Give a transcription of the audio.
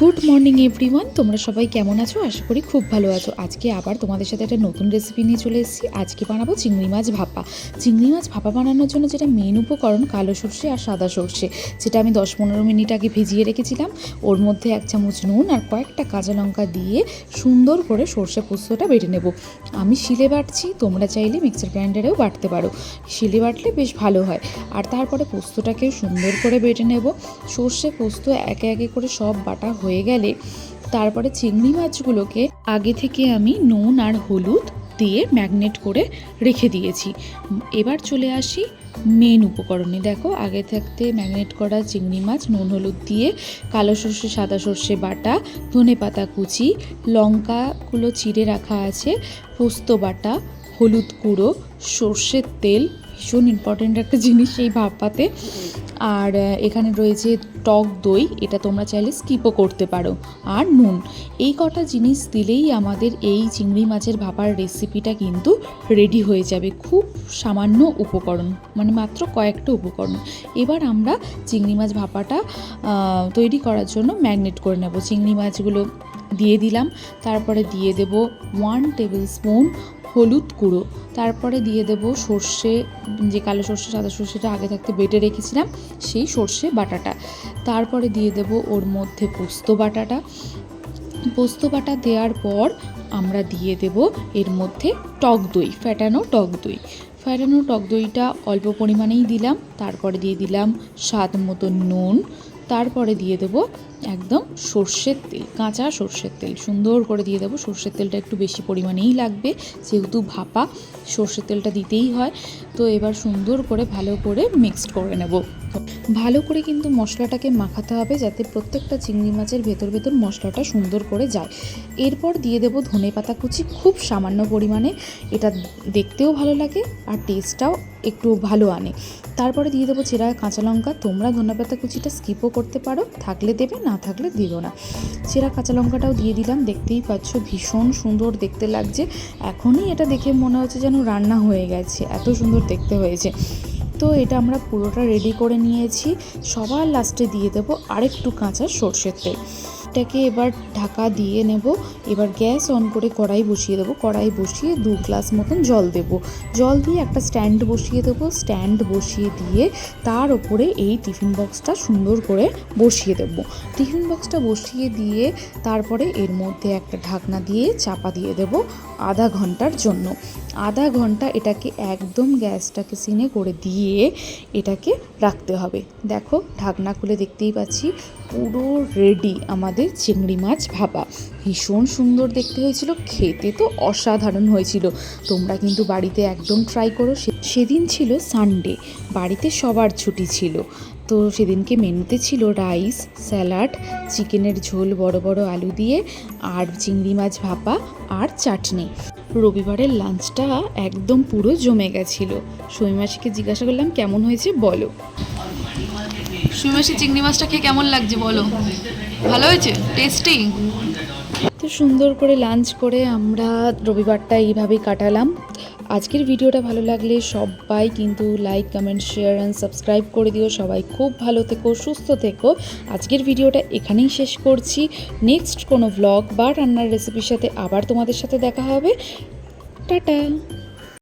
Good morning everyone তোমরা সবাই কেমন আছো? আশা করি খুব ভালো আছো। আজকে আবার তোমাদের সাথে একটা নতুন রেসিপি নিয়ে চলে এসেছি। আজকে বানাবো চিংড়ি মাছ ভাপা। চিংড়ি মাছ ভাপা বানানোর জন্য যেটা মেন উপকরণ কালো সর্ষে আর সাদা সর্ষে। যেটা আমি দশ পনেরো মিনিট আগে ভিজিয়ে রেখেছিলাম। ওর মধ্যে এক চামচ নুন আর কয়েকটা কাঁচা লঙ্কা দিয়ে সুন্দর করে সর্ষে পোস্তটা বেটে নেব। আমি শিলে বাটছি, তোমরা চাইলে মিক্সার গ্রাইন্ডারেও বাটতে পারো। শিলে বাটলে বেশ ভালো হয়। আর তারপরে পোস্তটাকেও সুন্দর করে বেটে নেব। সর্ষে পোস্ত একে একে করে সব বাটা হয়ে গেলে তারপরে চিংড়ি মাছগুলোকে আগে থেকে আমি নুন আর হলুদ দিয়ে ম্যাগনেট করে রেখে দিয়েছি। এবার চলে আসি মেন উপকরণে। দেখো, আগে থাকতে ম্যাগনেট করা চিংড়ি মাছ, নুন হলুদ দিয়ে কালো সর্ষে, সাদা সর্ষে বাটা, ধনে পাতা কুচি, লঙ্কাগুলো চিড়ে রাখা আছে, পোস্ত বাটা, হলুদ গুঁড়ো, সর্ষের তেল ভীষণ ইম্পর্ট্যান্ট একটা জিনিস এই ভাপাতে আর এখানে রয়েছে টক দই, এটা তোমরা চাইলে স্কিপও করতে পারো। আর নুন, এই কটা জিনিস দিলেই আমাদের এই চিংড়ি মাছের ভাপার রেসিপিটা কিন্তু রেডি হয়ে যাবে। খুব সামান্য উপকরণ মানে মাত্র কয়েকটা উপকরণ। এবার আমরা চিংড়ি মাছ ভাপাটা তৈরি করার জন্য ম্যাগনেট করে নেব। চিংড়ি মাছগুলো দিয়ে দিলাম, তারপরে দিয়ে দেব ওয়ান টেবিল স্পুন হলুদ গুঁড়ো। তারপরে দিয়ে দেব সর্ষে, যে কালো সর্ষে, সাদা সর্ষেটা আগে থাকতে বেটে রেখেছিলাম, সেই সর্ষে বাটাটা। তারপরে দিয়ে দেব ওর মধ্যে পোস্ত বাটাটা। পোস্ত বাটা দেওয়ার পর আমরা দিয়ে দেব এর মধ্যে টক দই ফ্যাটানো টক দই। ফ্যাটানো টক দইটা অল্প পরিমাণেই দিলাম, তারপরে দিয়ে দিলাম স্বাদ মতো নুন তারপরে দিয়ে দেবো একদম সর্ষের তেল, কাঁচা সর্ষের তেল। সুন্দর করে দিয়ে দেবো। সর্ষের তেলটা একটু বেশি পরিমাণেই লাগবে, যেহেতু ভাপা, সর্ষের তেলটা দিতেই হয়। তো এবার সুন্দর করে ভালো করে মিক্সড করে নেব। ভালো করে কিন্তু মশলাটাকে মাখাতে হবে, যাতে প্রত্যেকটা চিংড়ি মাছের ভেতর ভেতর মশলাটা সুন্দর করে যায়। এরপর দিয়ে দেবো ধনে পাতা কুচি, খুব সামান্য পরিমাণে। এটা দেখতেও ভালো লাগে আর টেস্টটাও একটু ভালো আনে। তারপরে দিয়ে দেবো চেরা কাঁচা লঙ্কা। তোমরা ধনে পাতা কুচিটা স্কিপও করতে পারো। থাকলে দেবে, না থাকলে দিও না। চেরা কাঁচা লঙ্কাটাও দিয়ে দিলাম, দেখতেই পাচ্ছ ভীষণ সুন্দর দেখতে লাগছে। এখনই এটা দেখে মনে হচ্ছে যেন রান্না হয়ে গেছে, এত সুন্দর দেখতে হয়েছে। তো এটা আমরা পুরোটা রেডি করে নিয়েছি। সবার লাস্টে দিয়ে দেবো আরেকটু কাঁচা সর্ষের তেল। এটাকে এবার ঢাকা দিয়ে নেব। এবার গ্যাস অন করে কড়াই বসিয়ে দেবো। কড়াই বসিয়ে দু গ্লাস মতন জল দেব। জল দিয়ে একটা স্ট্যান্ড বসিয়ে দেবো। স্ট্যান্ড বসিয়ে দিয়ে তার ওপরে এই টিফিন বক্সটা সুন্দর করে বসিয়ে দেবো। টিফিন বক্সটা বসিয়ে দিয়ে তারপরে এর মধ্যে একটা ঢাকনা দিয়ে চাপা দিয়ে দেব আধা ঘণ্টার জন্য। আধা ঘণ্টা এটাকে একদম গ্যাসটাকে সিনে করে দিয়ে এটাকে রাখতে হবে। দেখো ঢাকনা খুলে দেখতেই পাচ্ছি। পুরো রেডি আমাদের চিংড়ি মাছ ভাপা। ভীষণ সুন্দর দেখতে হয়েছিল, খেতে তো অসাধারণ হয়েছিল। তোমরা কিন্তু বাড়িতে একদম ট্রাই করো। সেদিন ছিল সানডে বাড়িতে সবার ছুটি ছিল। তো সেদিনকে মেনুতে ছিল রাইস স্যালাড চিকেনের ঝোল, বড় বড় আলু দিয়ে, আর চিংড়ি মাছ ভাপা, আর চাটনি। রবিবারের লাঞ্চটা একদম পুরো জমে গেছিল। সৈমাসিকে জিজ্ঞাসা করলাম, কেমন হয়েছে? বলো। সুমেশি চিংড়ি মাছটা খেয়ে কেমন লাগছে বলো? ভালো হয়েছে? টেস্টি তো সুন্দর করে লাঞ্চ করে আমরা রবিবারটা এইভাবেই কাটালাম। আজকের ভিডিওটা ভালো লাগলে সবাই কিন্তু like comment share and subscribe করে দিও। সবাই খুব ভালো থেকো, সুস্থ থেকো। আজকের ভিডিওটা এখানেই শেষ করছি। নেক্সট কোনো ভ্লগ বা রান্নার রেসিপির সাথে আবার তোমাদের সাথে দেখা হবে। টাটা!